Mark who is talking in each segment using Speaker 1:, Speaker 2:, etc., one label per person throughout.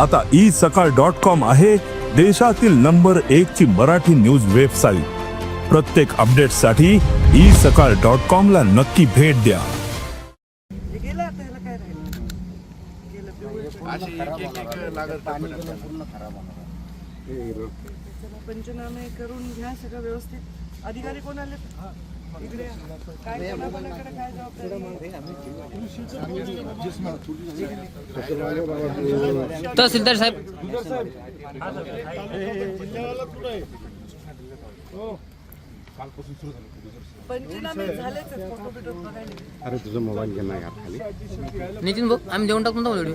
Speaker 1: आता ई सकाळ dot com आहे देशातील नंबर एक ची मराठी न्यूज वेबसाईट. प्रत्येक अपडेटसाठी ई सकाळ डॉट कॉम ला नक्की भेट द्या.
Speaker 2: पंचनामे करून घ्या सगळं व्यवस्थित. अधिकारी कोण आले?
Speaker 3: तहसीलदार साहेब.
Speaker 4: अरे तुझा मोबाईल घे ना यार खाली.
Speaker 3: नितीन भाऊ आम्ही देऊन टाकून तो व्हिडिओ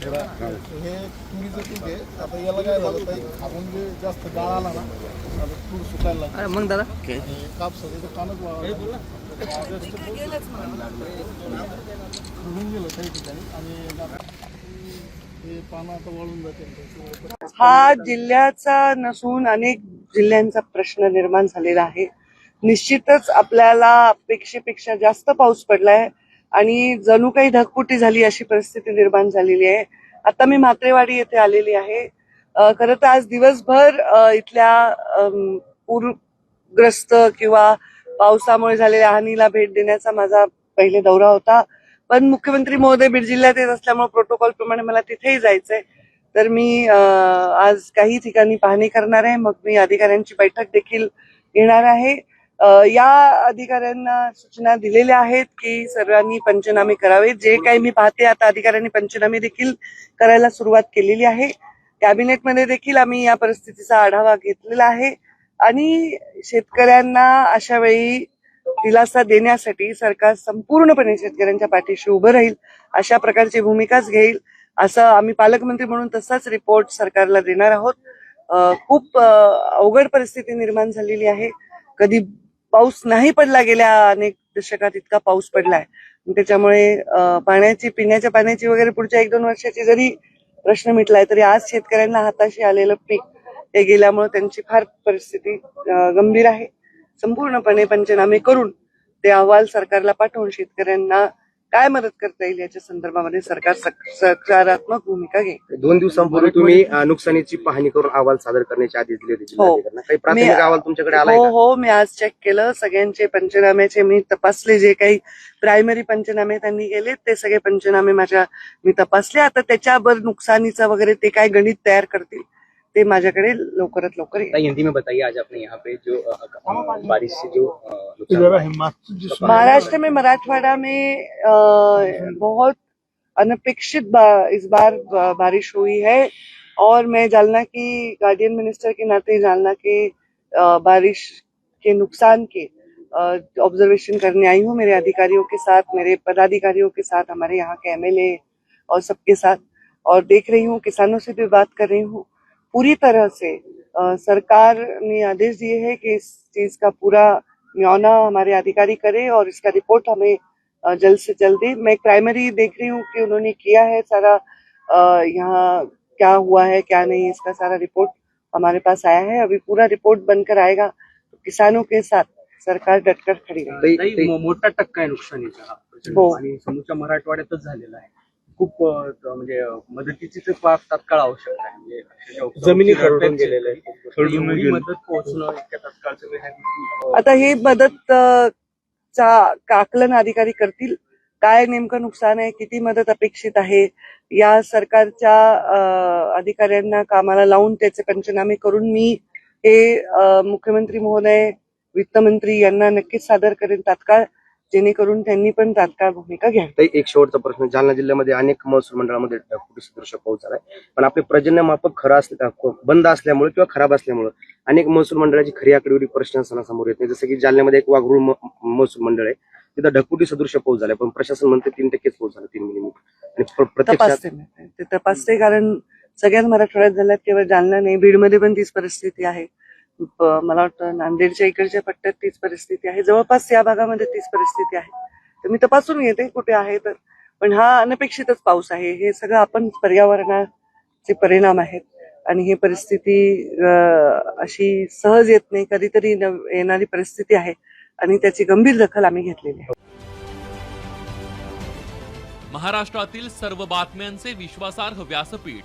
Speaker 5: हे तुरीचं पीक आहे आता याला काय झालं ताई आपण जे जास्त गाळ आला ना आता तूर सुकायला लागली
Speaker 3: मग दादा
Speaker 5: कापसाचं इथं कानच वाळलं.
Speaker 2: तिकडे गेलंच म्हणा
Speaker 5: खडून गेलं काही ठिकाणी आणि हे पानं आता वाळून जाते
Speaker 2: हा जिल्ह्याचा नसून अनेक जिल्ह्यांचा प्रश्न निर्माण झालेला आहे. निश्चितच आपल्याला अपेक्षेपेक्षा जास्त पाऊस पडलाय आणि जणू काही धकपुटी झाली अशी परिस्थिती निर्माण झालेली आहे. आता मी म्हात्रेवाडी येथे आलेली आहे. खरं तर आज दिवसभर इथल्या पूरग्रस्त किंवा पावसामुळे झालेल्या हानीला भेट देण्याचा माझा पहिले दौरा होता. पण मुख्यमंत्री महोदय बीड जिल्ह्यात येत असल्यामुळे प्रोटोकॉल प्रमाणे मला तिथेही जायचंय. तर मी आज काही ठिकाणी पाहणी करणार आहे. मग मी अधिकाऱ्यांची बैठक देखील घेणार आहे. या अधिकाऱ्यांना सूचना दिलेल्या आहेत की सर्वांनी पंचनामे करावे जे काही मी पाहते आता अधिकाऱ्यांनी पंचनामे देखील करायला सुरुवात केलेली आहे. कॅबिनेटमध्ये देखील आम्ही या परिस्थितीचा आढावा घेतलेला आहे. आणि शेतकऱ्यांना अशा वेळी दिलासा देण्यासाठी सरकार संपूर्णपणे शेतकऱ्यांच्या पाठीशी उभं राहील अशा प्रकारची भूमिकाच घेईल. असं आम्ही पालकमंत्री म्हणून तसाच रिपोर्ट सरकारला देणार आहोत. खूप अवघड परिस्थिती निर्माण झालेली आहे. कधी पाऊस नाही पडला गेल्या अनेक दशकात इतका पाऊस पडलाय. त्याच्यामुळे पाण्याची पिण्याच्या पाण्याची वगैरे पुढच्या एक दोन वर्षाची जरी प्रश्न मिटलाय तरी आज शेतकऱ्यांना हाताशी आलेलं पीक हे गेल्यामुळे त्यांची फार परिस्थिती गंभीर आहे. संपूर्णपणे पंचनामे करून ते अहवाल सरकारला पाठवून शेतकऱ्यांना काय मदत करता येईल याच्या संदर्भामध्ये सरकार सक- सकारात्मक भूमिका घेईल?
Speaker 4: दोन दिवसांपूर्वी तुम्ही नुकसानीची पाहणी करून अहवाल सादर करण्याचे आदेश दिले होते जिल्हाधिकाऱ्यांना. काही प्राथमिक
Speaker 2: मी-
Speaker 4: अहवाल तुमच्याकडे आलाय
Speaker 2: हो हो मी आज चेक केलं. सगळ्यांचे पंचनाम्याचे मी तपासले जे काही प्रायमरी पंचनामे त्यांनी केले ते सगळे पंचनामे माझ्या मी तपासले. आता त्याच्यावर नुकसानीचं वगैरे ते काय गणित तयार करतील? ते माझ्याकडे लवकरात लवकर येईल.
Speaker 6: हिंदी में बताइए आज आपने यहाँ पे जो अ, अ, बारिश से जो अ, नुकसान हुआ है।
Speaker 2: महाराष्ट्र में मराठवाड़ा में अ, बहुत अनपेक्षित बा, इस बार बा- बारिश हुई है। और मैं जालना की गार्डियन मिनिस्टर के नाते जालना के अ, बारिश के नुकसान के ऑब्जर्वेशन करने आई हूँ। मेरे अधिकारियों के साथ मेरे पदाधिकारियों के साथ हमारे यहाँ के एमएलए और सबके साथ। और देख रही हूँ किसानों से भी बात कर रही हूँ। पूरी तरह से अ, सरकार ने आदेश दिए हैं कि इस चीज़ का पूरा म्यौना हमारे अधिकारी करे और इसका रिपोर्ट हमें जल्द से जल्द दे मैं प्राइमरी देख रही हूँ कि उन्होंने किया है सारा यहाँ क्या हुआ है क्या नहीं इसका सारा रिपोर्ट हमारे पास आया है। अभी पूरा रिपोर्ट बनकर आएगा तो किसानों के साथ सरकार डटकर खड़ी
Speaker 6: मोठा टक्का. आणि समोरच्या मराठवाड्यातच झालेला आहे. खूप म्हणजे मदतीची तात्काळ आवश्यकता आहे म्हणजे
Speaker 4: जमिनी खरडून
Speaker 6: रडत
Speaker 4: गेलेल्या आहेत.
Speaker 6: शेतकरी.
Speaker 4: खरडून
Speaker 6: एवढी
Speaker 4: गेले.
Speaker 6: मदत पोहोचणं इतक्या
Speaker 2: आता हे मदत चा आकलन अधिकारी करतील काय नेमकं नुकसान आहे किती मदत अपेक्षित आहे या सरकारच्या अधिकाऱ्यांना कामाला लावून त्याचे पंचनामे करून मी हे मुख्यमंत्री महोदय वित्तमंत्री यांना नक्कीच सादर करेन तात्काळ जेणेकरून त्यांनी पण तात्काळ भूमिका घ्यावी.
Speaker 4: ताई, एक शेवटचा प्रश्न जालना जिल्ह्यामध्ये अनेक महसूल मंडळामध्ये ढगफुटी सदृश पाऊस झालाय. पण आपले पर्जन्य मापक खरं असल्या बंद असल्यामुळे किंवा खराब असल्यामुळे अनेक महसूल मंडळाची खरी आकडेवारी प्रशासनासमोर येत नाही. जसं की जालन्यामध्ये एक वाघरूळ म- महसूल मंडळ आहे. तिथं ढगफुटी सदृश पाऊस झालाय पण प्रशासन म्हणते तीन टक्केच पाऊस झाला तीन मिलीमीटर. आणि प्र- प्रत्यक्षात
Speaker 2: तपासते. मी ते तपासते कारण सगळ्याच मराठवाड्यात झाल्यात केवळ जालना नाही बीडमध्ये पण तीच परिस्थिती आहे. मला वाटतं नांदेडच्या इकडच्या पट्ट्यात तीच परिस्थिती आहे. जवळपास या भागामध्ये तीच परिस्थिती आहे. तर मी तपासून घेते कुठे आहे तर. पण हा अनपेक्षितच पाऊस आहे. हे सगळं आपण पर्यावरणाचे परिणाम आहेत. आणि ही परिस्थिती अशी सहज येत नाही. कधीतरी येणारी परिस्थिती आहे. आणि त्याची गंभीर दखल आम्ही घेतलेली आहे.
Speaker 7: महाराष्ट्रातील सर्व बातम्यांचे विश्वासार्ह व्यासपीठ.